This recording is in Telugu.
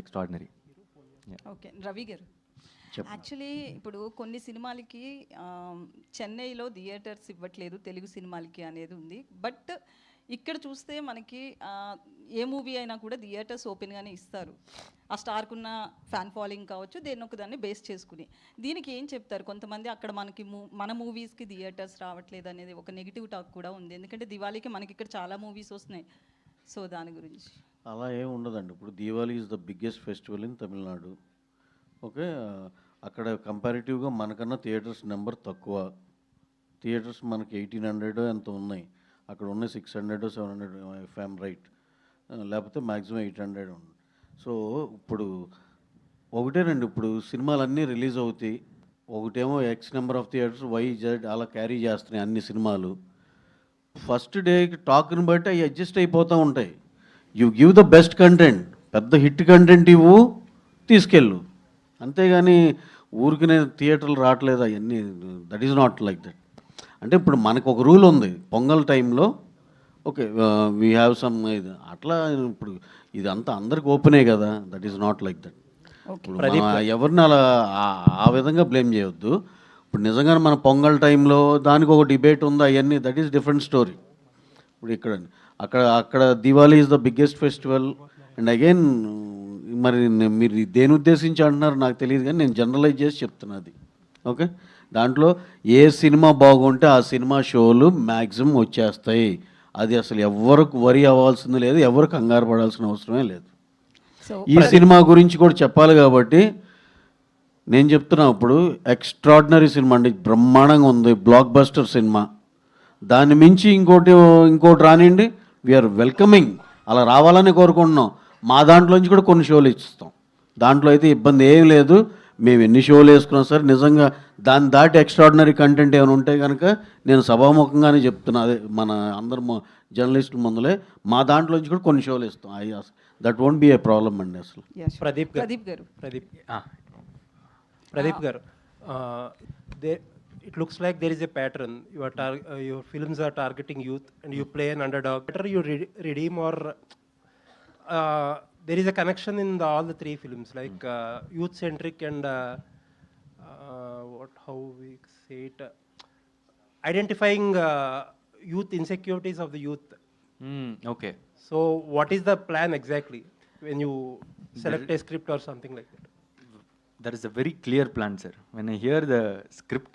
extraordinary. ఓకే. రవి గారు. యాక్చువల్లీ ఇప్పుడు కొన్ని సినిమాలకి చెన్నైలో థియేటర్స్ ఇవ్వట్లేదు తెలుగు సినిమాలకి అనేది ఉంది. బట్ ఇక్కడ చూస్తే మనకి ఏ మూవీ అయినా కూడా థియేటర్స్ ఓపెన్గానే ఇస్తారు. ఆ స్టార్కున్న ఫ్యాన్ ఫాలోయింగ్ కావచ్చు దేని ఒక దాన్ని బేస్ చేసుకుని. దీనికి ఏం చెప్తారు? కొంతమంది అక్కడ మనకి మన మూవీస్కి థియేటర్స్ రావట్లేదు అనేది ఒక నెగిటివ్ టాక్ కూడా ఉంది. ఎందుకంటే దివాళీకి మనకి ఇక్కడ చాలా మూవీస్ వస్తున్నాయి. సో దాని గురించి. అలా ఏం ఉండదండి. ఇప్పుడు Diwali is the biggest festival in Tamil Nadu okay అక్కడ కంపారిటివ్గా మనకన్నా థియేటర్స్ నెంబర్ తక్కువ. థియేటర్స్ మనకి ఎయిటీన్ హండ్రెడ్ ఎంత ఉన్నాయి. అక్కడ ఉన్న సిక్స్ హండ్రెడ్ సెవెన్ హండ్రెడ్ ఫ్యామ్ రైట్ లేకపోతే మ్యాక్సిమం ఎయిట్ హండ్రెడ్ ఉంది. సో ఇప్పుడు ఒకటేనండి. ఇప్పుడు సినిమాలన్నీ రిలీజ్ అవుతాయి. ఒకటేమో X number of theatres Y Z అలా క్యారీ చేస్తున్నాయి అన్ని సినిమాలు. ఫస్ట్ డే టాక్ని బట్టి అవి అడ్జస్ట్ అయిపోతూ ఉంటాయి. You give the best content పెద్ద హిట్ కంటెంట్ ఇవ్వు తీసుకెళ్ళు. అంతేగాని ఊరికి నేను థియేటర్లు రావట్లేదు అవన్నీ. That is not like that అంటే ఇప్పుడు మనకు ఒక రూల్ ఉంది. పొంగల్ టైంలో ఓకే వీ హ్యావ్ సమ్ ఇది అట్లా ఇప్పుడు ఇదంతా అందరికి ఓపెనే కదా. That is not like that ఎవరిని అలా ఆ విధంగా బ్లేమ్ చేయొద్దు. ఇప్పుడు నిజంగానే మన పొంగల్ టైంలో దానికి ఒక డిబేట్ ఉంది? అవన్నీ దట్ ఈస్ డిఫరెంట్ స్టోరీ ఇప్పుడు ఇక్కడ అక్కడ అక్కడ Diwali is the biggest festival and again మరి మీరు దేని ఉద్దేశించి అంటున్నారు? నాకు తెలియదు కానీ నేను జనరలైజ్ చేసి చెప్తున్నా అది. ఓకే దాంట్లో ఏ సినిమా బాగుంటే ఆ సినిమా షోలు మ్యాక్సిమం వచ్చేస్తాయి. అది అసలు ఎవరికి వరి అవ్వాల్సింది లేదు ఎవరు కంగారు పడాల్సిన అవసరమే లేదు. ఈ సినిమా గురించి కూడా చెప్పాలి కాబట్టి నేను చెప్తున్నా ఇప్పుడు ఎక్స్ట్రాడినరీ సినిమా అండి. బ్రహ్మాండంగా ఉంది. బ్లాక్ బస్టర్ సినిమా. దాన్ని మించి ఇంకోటి ఇంకోటి రానివ్వండి వీఆర్ వెల్కమింగ్ అలా రావాలని కోరుకుంటున్నాం. మా దాంట్లోంచి కూడా కొన్ని షోలు ఇస్తాం దాంట్లో అయితే ఇబ్బంది ఏం లేదు. మేము ఎన్ని షోలు వేసుకున్నా సరే నిజంగా దాన్ని దాటి ఎక్స్ట్రాడినరీ కంటెంట్ ఏమైనా ఉంటే కనుక నేను సభాముఖంగానే చెప్తున్నా. అదే మన అందరు జర్నలిస్టుల ముందులే మా దాంట్లోంచి కూడా కొన్ని షోలు ఇస్తాం. I that won't be a problem అండి అసలు. ప్రదీప్ గారు. ప్రదీప్ గారు. Pradeep Pradeep uh, Gar, uh, it looks like there is a pattern. Your, uh, your films are targeting youth, and you play an underdog. Better you re redeem or uh, there is a connection in the, all the three films, like hmm. uh, youth centric and uh, uh, what how we say it, uh, identifying uh, youth insecurities of the youth. Mm, okay. So, what is the plan exactly when you select a script or something like that? There is a very clear plan, sir. When I hear the script,